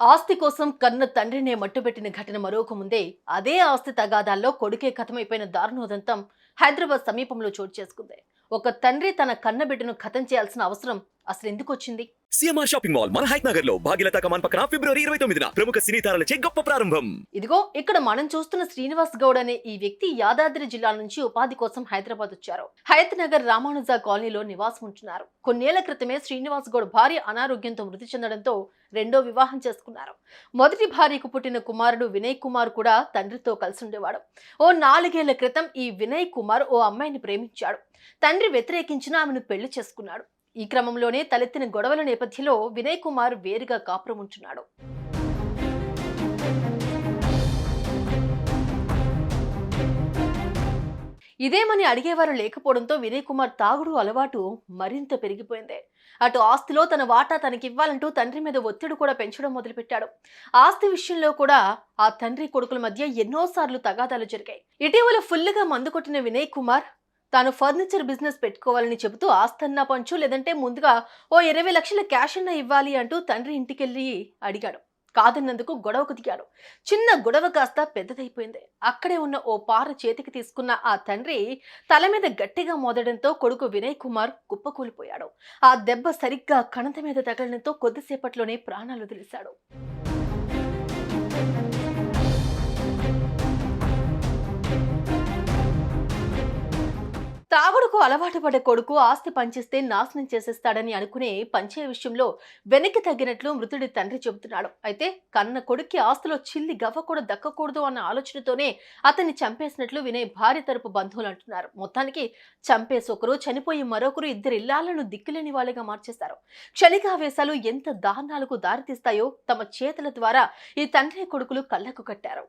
ఆస్తి కోసం కన్న తండ్రినే మట్టుబెట్టిన ఘటన మరొక ముందే అదే ఆస్తి తగాదాల్లో కొడుకే కథమైపోయిన దారుణోదంతం హైదరాబాద్ సమీపంలో చోటు చేసుకుంది. ఒక తండ్రి తన కన్న బిడ్డను ఖతం చేయాల్సిన అవసరం అసలు ఎందుకు వచ్చింది సిఎంఆర్ షాపింగ్ మాల్ మన హైట్ నగర్లో భాగ్యలతా కమాన్ పక్కన ఫిబ్రవరి ఇరవై తొమ్మిదిన ప్రముఖ సినీ తారలచే గొప్ప ప్రారంభం. ఇదిగో ఇక్కడ మనం చూస్తున్న శ్రీనివాస్ గౌడ్ అనే ఈ వ్యక్తి యాదాద్రి జిల్లా నుంచి ఉపాధి కోసం హైదరాబాద్ వచ్చారు. హయత్ నగర్ రామానుజ కాలనీలో నివాసం ఉంటున్నారు కొన్నేళ్ళ క్రితమే శ్రీనివాస్ గౌడ్ భార్య అనారోగ్యంతో మృతి చెందడంతో రెండో వివాహం చేసుకున్నారు. మొదటి భార్యకు పుట్టిన కుమారుడు వినయ్ కుమార్ కూడా తండ్రితో కలిసి ఉండేవాడు ఓ నాలుగేళ్ళ క్రితం ఈ వినయ్ కుమార్ ఓ అమ్మాయిని ప్రేమించాడు. తండ్రి వ్యతిరేకించిన ఆమెను పెళ్ళి చేసుకున్నాడు. ఈ క్రమంలోనే తలెత్తిన గొడవల నేపథ్యంలో వినయ్ కుమార్ వేరుగా కాపురం ఉంటున్నాడు. ఇదేమని అడిగేవారు లేకపోవడంతో వినయ్ కుమార్ తాగుడు అలవాటు మరింత పెరిగిపోయింది. అటు ఆస్తిలో తన వాటా తనకివ్వాలంటూ తండ్రి మీద ఒత్తిడి కూడా పెంచడం మొదలుపెట్టాడు. ఆస్తి విషయంలో కూడా ఆ తండ్రి కొడుకుల మధ్య ఎన్నోసార్లు తగాదాలు జరిగాయి. ఇటీవల ఫుల్లుగా మందు కొట్టిన వినయ్ కుమార్ తాను ఫర్నిచర్ బిజినెస్ పెట్టుకోవాలని చెబుతూ ఆస్తన్నా పంచు లేదంటే ముందుగా ఓ ఇరవై లక్షల క్యాష్ అన్నా ఇవ్వాలి అంటూ తండ్రి ఇంటికెళ్ళి అడిగాడు. కాదన్నందుకు గొడవకు దిగాడు. చిన్న గొడవ కాస్త పెద్దదైపోయింది. అక్కడే ఉన్న ఓ పార చేతికి తీసుకున్న ఆ తండ్రి తల మీద గట్టిగా మోదడంతో కొడుకు వినయ్ కుమార్ కుప్పకూలిపోయాడు. ఆ దెబ్బ సరిగ్గా కణత మీద తగలడంతో కొద్దిసేపట్లోనే ప్రాణాలు వదిలేశాడు. తాగుడుకు అలవాటు పడ్డ కొడుకు ఆస్తి పంచిస్తే నాశనం చేసేస్తాడని అనుకునే పంచే విషయంలో వెనక్కి తగ్గినట్లు మృతుడి తండ్రి చెబుతున్నాడు. అయితే కన్న కొడుక్కి ఆస్తిలో చిల్లి గవ్వ కూడా దక్కకూడదు అన్న ఆలోచనతోనే అతన్ని చంపేసినట్లు వినయ్ భార్య తరపు బంధువులు అంటున్నారు. మొత్తానికి చంపేసి ఒకరు చనిపోయి మరొకరు ఇద్దరు ఇల్లాలను దిక్కులేని వాళ్ళగా మార్చేశారు క్షణికావేశాలు ఎంత దారుణాలకు దారితీస్తాయో తమ చేతుల ద్వారా ఈ తండ్రి కొడుకులు కళ్ళకు కట్టారు.